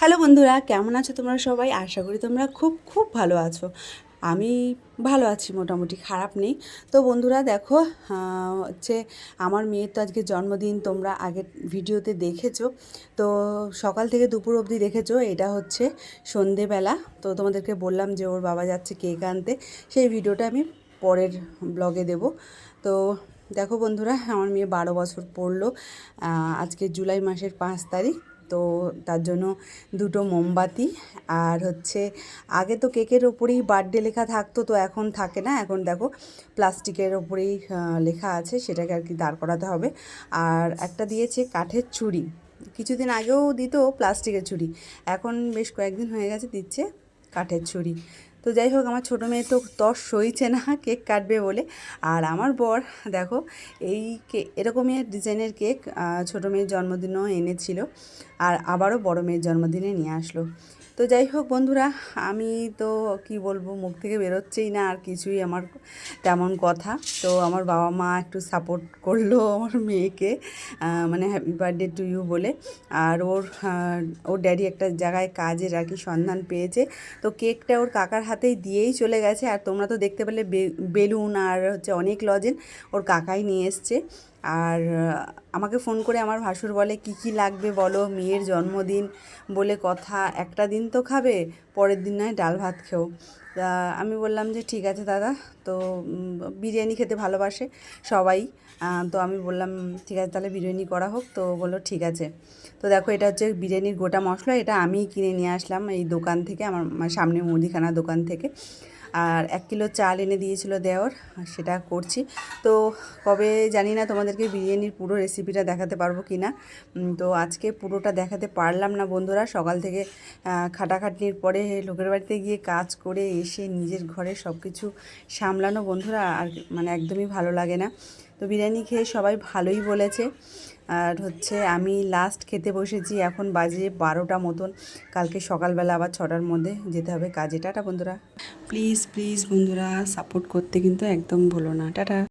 Hello বন্ধুরা, কেমন আছো তোমরা সবাই? আশা করি তোমরা খুব খুব ভালো আছো। আমি ভালো আছি, মোটামুটি খারাপ নেই। তো বন্ধুরা, দেখো হচ্ছে আমার মেয়ের তো আজকে জন্মদিন, তোমরা আগের ভিডিওতে দেখেছ। তো সকাল থেকে দুপুর অবধি দেখেছ, এটা হচ্ছে সন্ধেবেলা। তো তোমাদেরকে বললাম যে ওর বাবা যাচ্ছে কেক আনতে, সেই ভিডিওটা আমি পরের ব্লগে দেব। তো দেখো বন্ধুরা, আমার মেয়ে বারো বছর পড়ল আজকে জুলাই মাসের পাঁচ তারিখ। তো তার জন্য দুটো মোমবাতি আর হচ্ছে আগে তো কেকের ওপরেই বার্থডে লেখা থাকতো, তো এখন থাকে না। এখন দেখো প্লাস্টিকের ওপরেই লেখা আছে, সেটাকে আর কি দাঁড় করাতে হবে। আর একটা দিয়েছে কাঠের ছুরি। কিছুদিন আগেও দিত প্লাস্টিকের ছুরি, এখন বেশ কয়েকদিন হয়ে গেছে দিচ্ছে কাঠের ছুরি। তো যাই হোক, আমার ছোটো মেয়ে তো তর সইছে না, কেক কাটবে বলে। আর আমার বর, দেখো, এই কে, এরকমই ডিজাইনের কেক ছোটো মেয়ের জন্মদিনও এনেছিল আর আবারও বড় মেয়ের জন্মদিনে নিয়ে আসলো। তো যাই হোক, বন্ধুরা, আমি তো কি বলব, মুখ থেকে বেরোচ্ছেই না, আর কিছুই আমার তেমন কথা। তো আমার বাবা মা একটু সাপোর্ট করল আমার মেয়েকে মানে হ্যাপি বার্থডে টু ইউ বলে। আর ওর ওর ড্যাডি একটা জায়গায় কাজের আর কি সন্ধান পেয়েছে। তো কেকটা ওর কাকার হাতেই দিয়েই চলে গেছে। আর তোমরা তো দেখতে পেলে বেলুন আর হচ্ছে অনেক লজেন ওর কাকাই নিয়ে এসছে। আর আমাকে ফোন করে আমার ভাসুর বলে, কি কি লাগবে বলো? মেয়ের জন্মদিন বলে কথা, একটা দিন তো খাবে, পরের দিন নয়, ডাল ভাত খেও। তা আমি বললাম যে, ঠিক আছে দাদা। তো বিরিয়ানি খেতে ভালোবাসে সবাই। তো আমি বললাম, ঠিক আছে, তাহলে বিরিয়ানি করা হোক। তো বলল, ঠিক আছে। তো দেখো, এটা হচ্ছে বিরিয়ানির গোটা মশলা, এটা আমিই কিনে নিয়ে আসলাম এই দোকান থেকে আমার সামনে মুদিখানা দোকান থেকে। আর এক কিলো চাল এনে দিয়েছিল দেওয়ার সেটা করছি। তো কবে জানি না তোমাদেরকে বিরিয়ানির পুরো রেসিপিটা দেখাতে পারব কি না তো আজকে পুরোটা দেখাতে পারলাম না বন্ধুরা। সকাল থেকে খাটাখাটনির পরে লোকের বাড়িতে গিয়ে কাজ করে এসে নিজের ঘরে সব কিছু সামলানো বন্ধুরা, আর মানে একদমই ভালো লাগে না। তো বিরিয়ানি খেয়ে সবাই ভালোই বলেছে। আর হচ্ছে আমি লাস্ট খেতে বসেছি এখন বাজে বারোটা মতন। কালকে সকালবেলা আবার ছটার মধ্যে যেতে হবে কাজে। টাটা বন্ধুরা। প্লিজ প্লিজ বন্ধুরা সাপোর্ট করতে কিন্তু একদম ভুলো না। টাটা।